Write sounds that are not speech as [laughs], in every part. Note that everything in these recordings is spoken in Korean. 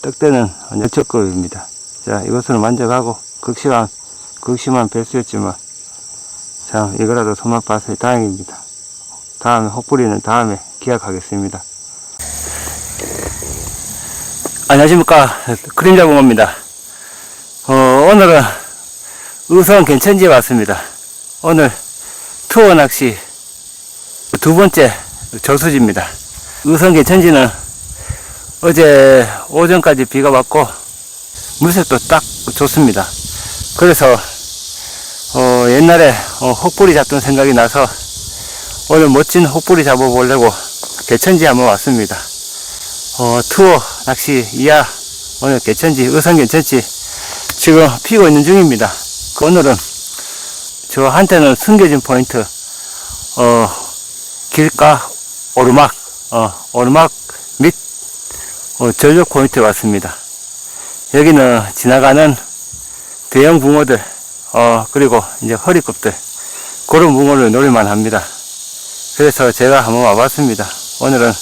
떡대는 여척급입니다. 자, 이것을 만져가고 극심한, 극심한 배수였지만 참 이거라도 손맛 봐서 다행입니다. 다음에 혹부리는 다음에 기약하겠습니다. 안녕하십니까 그림자공원입니다. 어, 오늘은 의성 괜천지에 왔습니다. 오늘 투어 낚시 두 번째 저수지입니다. 의성 괜천지는 어제 오전까지 비가 왔고 물색도 딱 좋습니다. 그래서 어, 옛날에 어, 혹부리 잡던 생각이 나서 오늘 멋진 혹부리 잡아보려고 개천지 한번 왔습니다. 어, 투어 낚시 이하 오늘 개천지 의성 개천지 지금 피고 있는 중입니다. 그 오늘은 저 한테는 숨겨진 포인트 어, 길가 오르막 어, 오르막 및 어, 전력 포인트에 왔습니다. 여기는 지나가는 대형 붕어들 어, 그리고 이제 허리급들 그런 붕어를 노릴만 합니다. 그래서 제가 한번 와봤습니다. 오늘은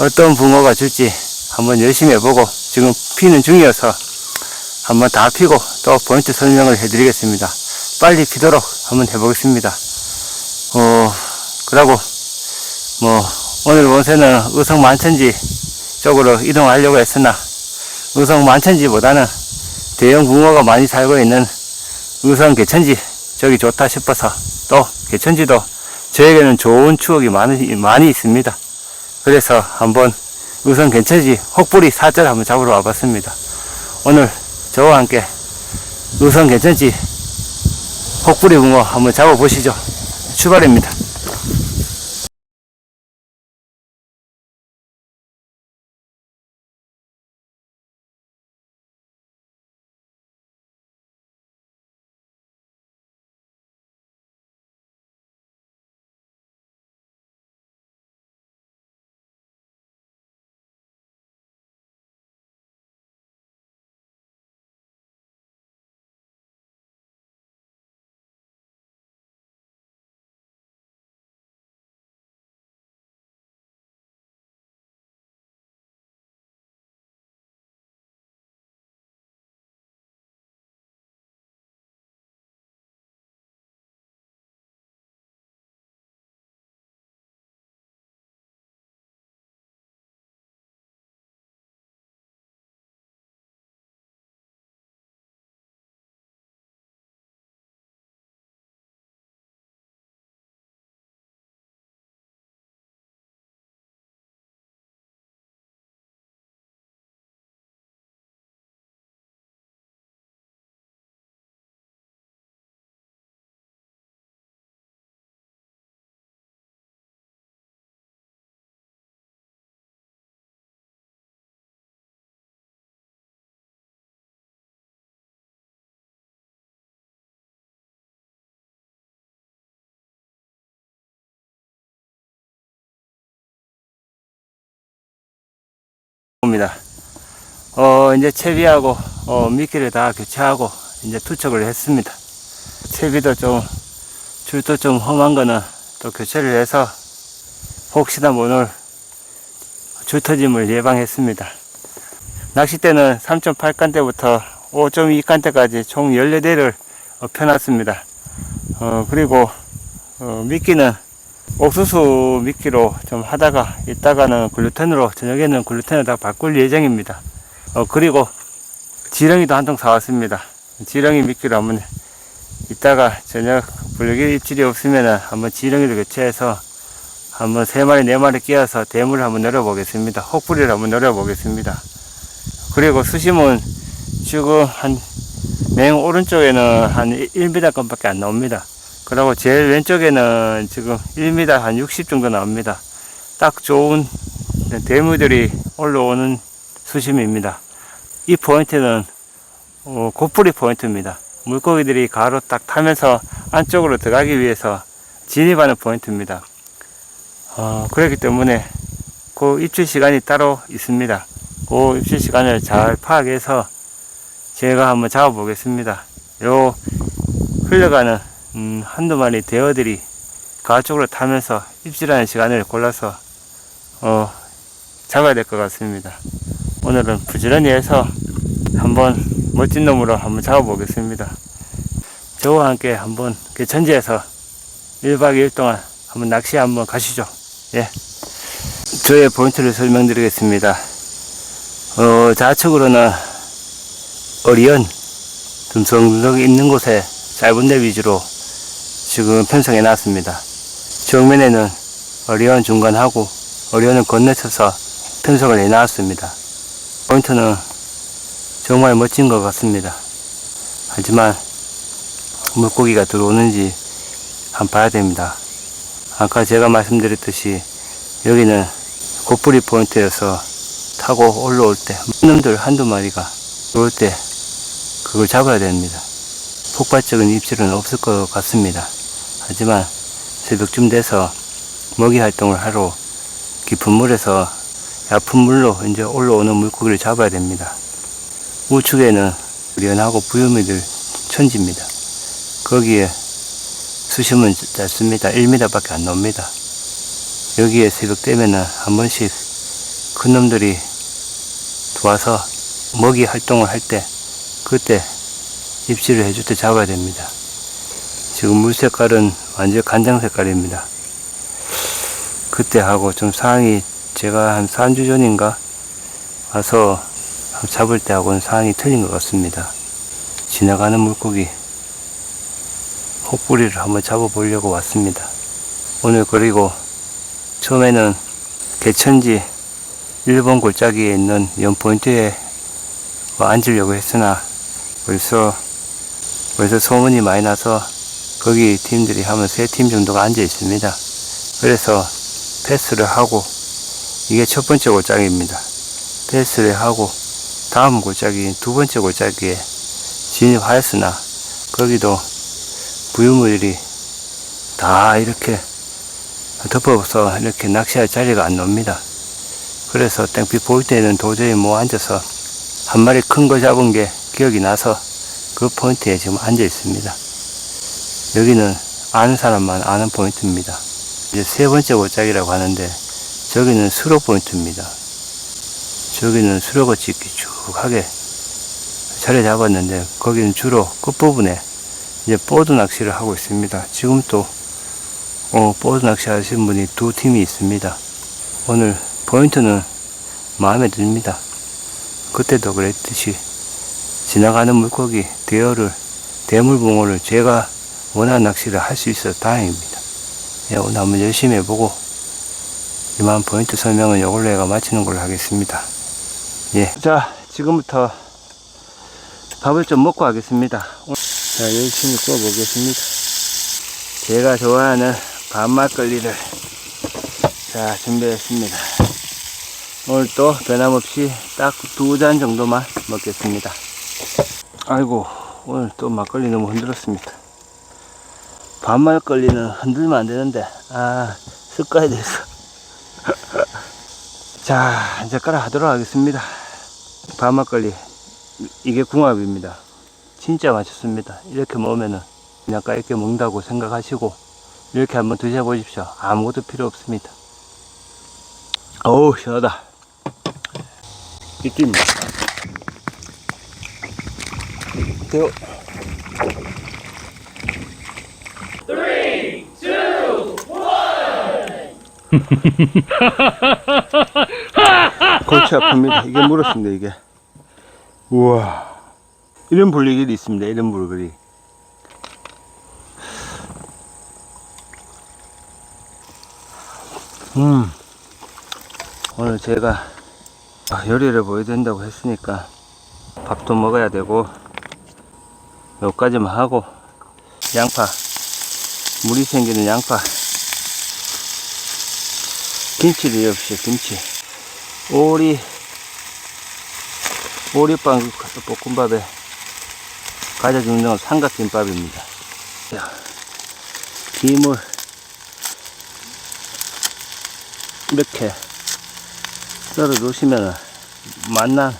어떤 붕어가 줄지 한번 열심히 해보고 지금 피는 중이어서 한번 다 피고 또 포인트 설명을 해드리겠습니다. 빨리 피도록 한번 해보겠습니다. 어, 그러고 뭐 오늘 원세는 의성 만천지 쪽으로 이동하려고 했으나 의성 만천지보다는 대형 붕어가 많이 살고 있는 의성 개천지 저기 좋다 싶어서 또 개천지도 저에게는 좋은 추억이 많이, 많이 있습니다. 그래서 한번 의성 개천지 혹부리 사절 한번 잡으러 와봤습니다. 오늘 저와 함께 의성 개천지 혹부리 붕어 한번 잡아보시죠. 출발입니다. 옵니다. 어, 이제 채비하고, 어, 미끼를 다 교체하고, 이제 투척을 했습니다. 채비도 좀, 줄도 좀 험한 거는 또 교체를 해서, 혹시나 모를 줄 터짐을 예방했습니다. 낚싯대는 3.8간대부터 5.2간대까지 총 14대를 어, 펴놨습니다. 어, 그리고, 어, 미끼는 옥수수 미끼로 좀 하다가 이따가는 글루텐으로 저녁에는 글루텐을 다 바꿀 예정입니다. 어 그리고 지렁이도 한 통 사왔습니다. 지렁이 미끼로 한번 이따가 저녁 불기 입질이 없으면은 한번 지렁이를 교체해서 한번 세 마리 네 마리 끼워서 대물을 한번 내려보겠습니다. 혹부리를 한번 내려보겠습니다. 그리고 수심은 지금 한 맹 오른쪽에는 한 1m권밖에 안 나옵니다. 그리고 제일 왼쪽에는 지금 1m 한 60 정도 나옵니다. 딱 좋은 대물들이 올라오는 수심입니다. 이 포인트는 어, 고뿌리 포인트입니다. 물고기들이 가로 딱 타면서 안쪽으로 들어가기 위해서 진입하는 포인트입니다. 어, 그렇기 때문에 그 입질 시간이 따로 있습니다. 그 입질 시간을 잘 파악해서 제가 한번 잡아보겠습니다. 요 흘러가는 음, 한두 마리 대어들이 가 쪽으로 타면서 입질하는 시간을 골라서 어, 잡아야 될 것 같습니다. 오늘은 부지런히 해서 한번 멋진 놈으로 한번 잡아보겠습니다. 저와 함께 한번 개천지에서 1박 2일 동안 한번 낚시 한번 가시죠. 예. 저의 포인트를 설명드리겠습니다. 어, 좌측으로는 어리언, 듬성듬성 있는 곳에 짧은 데 위주로 지금 편성해 놨습니다. 정면에는 어리언 중간하고 어리언은 건너쳐서 편성을 해 놨습니다. 포인트는 정말 멋진 것 같습니다. 하지만 물고기가 들어오는지 한번 봐야 됩니다. 아까 제가 말씀드렸듯이 여기는 고뿌리 포인트여서 타고 올라올 때 놈들 한두 마리가 들어올 때 그걸 잡아야 됩니다. 폭발적인 입질은 없을 것 같습니다. 하지만 새벽쯤 돼서 먹이 활동을 하러 깊은 물에서 얕은 물로 이제 올라오는 물고기를 잡아야 됩니다. 우측에는 연하고 부유미들 천지입니다. 거기에 수심은 짧습니다. 1m밖에 안 나옵니다. 여기에 새벽 되면은 한 번씩 큰 놈들이 와서 먹이 활동을 할 때 그때 입질을 해줄 때 잡아야 됩니다. 지금 물 색깔은 완전 간장 색깔입니다. 그때 하고 좀 상황이 제가 한 3주 전인가 와서 잡을 때 하고는 상황이 틀린 것 같습니다. 지나가는 물고기 혹부리를 한번 잡아보려고 왔습니다. 오늘 그리고 처음에는 개천지 일본 골짜기에 있는 연포인트에 앉으려고 했으나 벌써 벌써 소문이 많이 나서 거기 팀들이 하면 세 팀 정도가 앉아 있습니다. 그래서 패스를 하고 이게 첫 번째 골짜기입니다. 패스를 하고 다음 골짜기 두 번째 골짜기에 진입하였으나 거기도 부유물이 다 이렇게 덮어서 이렇게 낚시할 자리가 안 놉니다. 그래서 땡빛 볼 때는 도저히 못 앉아서 한 마리 큰 거 잡은 게 기억이 나서 그 포인트에 지금 앉아 있습니다. 여기는 아는 사람만 아는 포인트입니다. 이제 세 번째 골짜기라고 하는데 저기는 수로 포인트입니다. 저기는 수로같이 이렇게 쭉 하게 자리 잡았는데 거기는 주로 끝부분에 이제 보드 낚시를 하고 있습니다. 지금 또 어, 보드 낚시 하시는 분이 두 팀이 있습니다. 오늘 포인트는 마음에 듭니다. 그때도 그랬듯이 지나가는 물고기 대어를 대물붕어를 제가 원하는 낚시를 할 수 있어 다행입니다. 예, 오늘 한번 열심히 해보고 이만 포인트 설명은 이걸로 해가 마치는 걸로 하겠습니다. 예. 자, 지금부터 밥을 좀 먹고 하겠습니다. 자, 열심히 구워 보겠습니다. 제가 좋아하는 밥 막걸리를 자, 준비했습니다. 오늘 또 변함없이 딱 두 잔 정도만 먹겠습니다. 아이고, 오늘 또 막걸리 너무 흔들었습니다. 밥막걸리는 흔들면 안 되는데, 아, 습관이 돼서. [laughs] 자, 이제 깔아 하도록 하겠습니다. 밥막걸리. 이게 궁합입니다. 진짜 맛있습니다. 이렇게 먹으면은 그냥 까이렇게 먹는다고 생각하시고 이렇게 한번 드셔보십시오. 아무것도 필요 없습니다. 어우 시원하다. 이쯤 대요. [laughs] 골치 아픕니다. 이게 물었습니다, 이게. 우와. 이런 분리길이 있습니다. 이런 물길이. 음. 오늘 제가 요리를 보여드린다고 했으니까 밥도 먹어야 되고 여기까지만 하고 양파 물이 생기는 양파 김치를 역시 김치 오리 오리빵 볶음밥에 가장 유명한 삼각김밥입니다. 자, 김을 이렇게 썰어 놓으시면 만난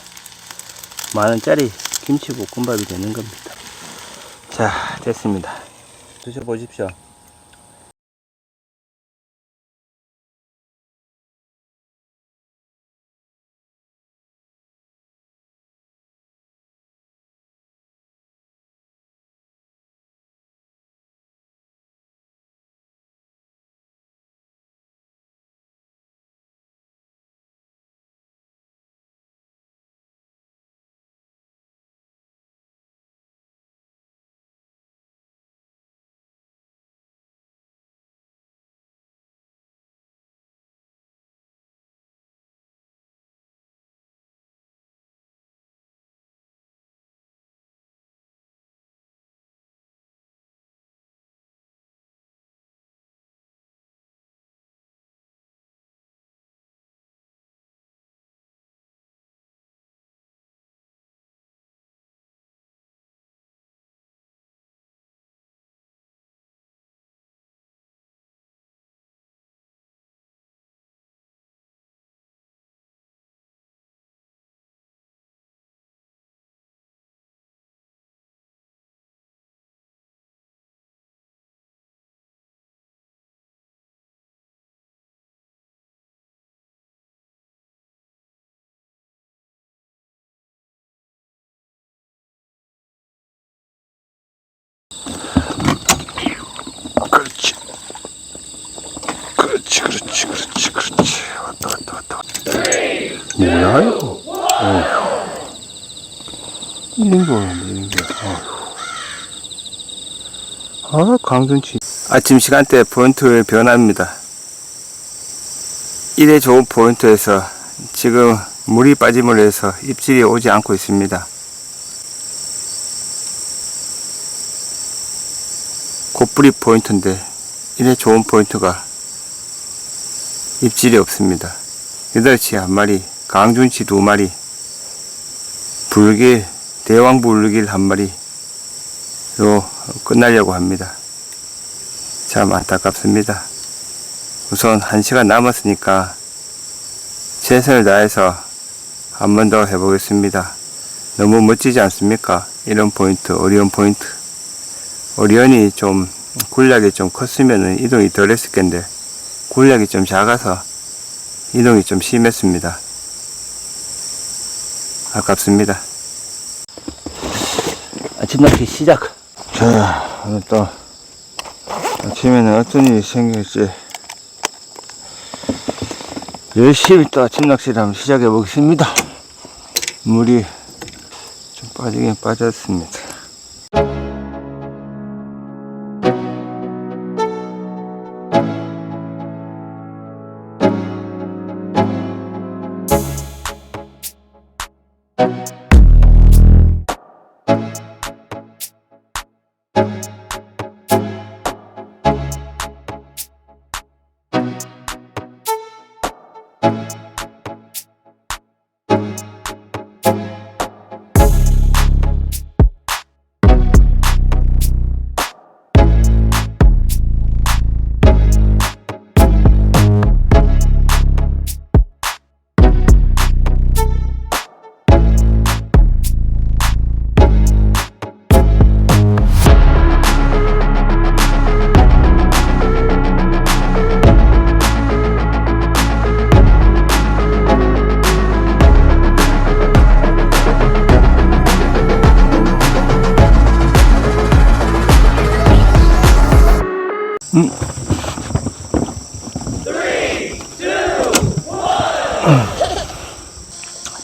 만원짜리 김치볶음밥이 되는 겁니다. 자, 됐습니다. 드셔보십시오. 뭐야, 이거? 어휴. 이런 거, 이런 거. 어휴. 아, 강준치. 아침 시간대 포인트 변화입니다. 일에 좋은 포인트에서 지금 물이 빠짐으로 해서 입질이 오지 않고 있습니다. 곧뿌리 포인트인데 일에 좋은 포인트가 입질이 없습니다. 여덟치 한 마리, 강준치 두 마리, 불길, 대왕 불길 한 마리로 끝나려고 합니다. 참 안타깝습니다. 우선 한 시간 남았으니까 최선을 다해서 한 번 더 해보겠습니다. 너무 멋지지 않습니까? 이런 포인트, 어리온 포인트. 어리온이 좀 군략이 좀 컸으면 이동이 덜 했을 텐데 군략이 좀 작아서 이동이 좀 심했습니다. 아깝습니다. 아침 낚시 시작. 자, 오늘 또 아침에는 어떤 일이 생길지 열심히 또 아침 낚시를 한번 시작해 보겠습니다. 물이 좀 빠지긴 빠졌습니다.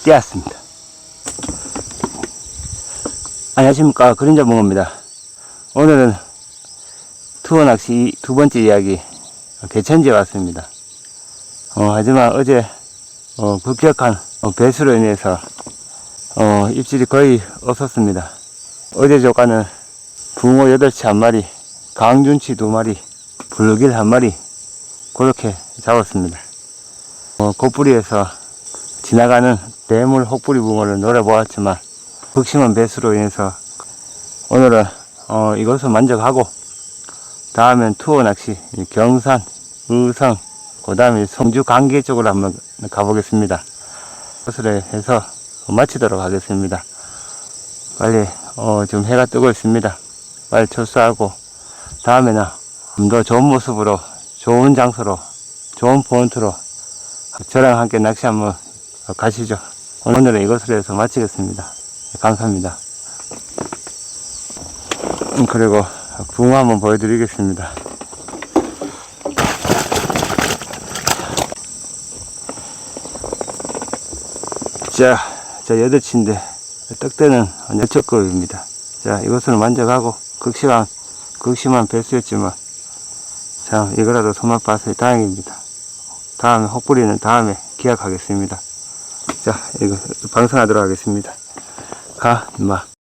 띄었습니다. 안녕하십니까. 그림자 붕어입니다. 오늘은 투어 낚시 두 번째 이야기, 개천지에 왔습니다. 어, 하지만 어제, 어, 급격한 어, 배수로 인해서, 어, 입질이 거의 없었습니다. 어제 조가는 붕어 8치 한 마리, 강준치 두 마리, 불길 한 마리, 그렇게 잡았습니다. 어, 곧뿌리에서 지나가는 대물 혹부리 붕어를 노려보았지만 극심한 배수로 인해서 오늘은 어, 이것을 만족하고 다음엔 투어 낚시 이 경산, 의성, 그 다음에 성주 강계 쪽으로 한번 가보겠습니다. 그것을 해서 마치도록 하겠습니다. 빨리 어, 지금 해가 뜨고 있습니다. 빨리 철수하고 다음에는 좀 더 좋은 모습으로 좋은 장소로 좋은 포인트로 저랑 함께 낚시 한번 가시죠. 오늘은 이것으로 해서 마치겠습니다. 감사합니다. 음, 그리고 붕어 한번 보여드리겠습니다. 자, 자 여덟치인데 떡대는 여척급입니다. 자, 이것을 만져가고 극심한 극심한 배수였지만 참 이거라도 손맛 봐서 다행입니다. 다음에 혹부리는 다음에 기약하겠습니다. 자, 이거 방송하도록 하겠습니다. 가, 임마.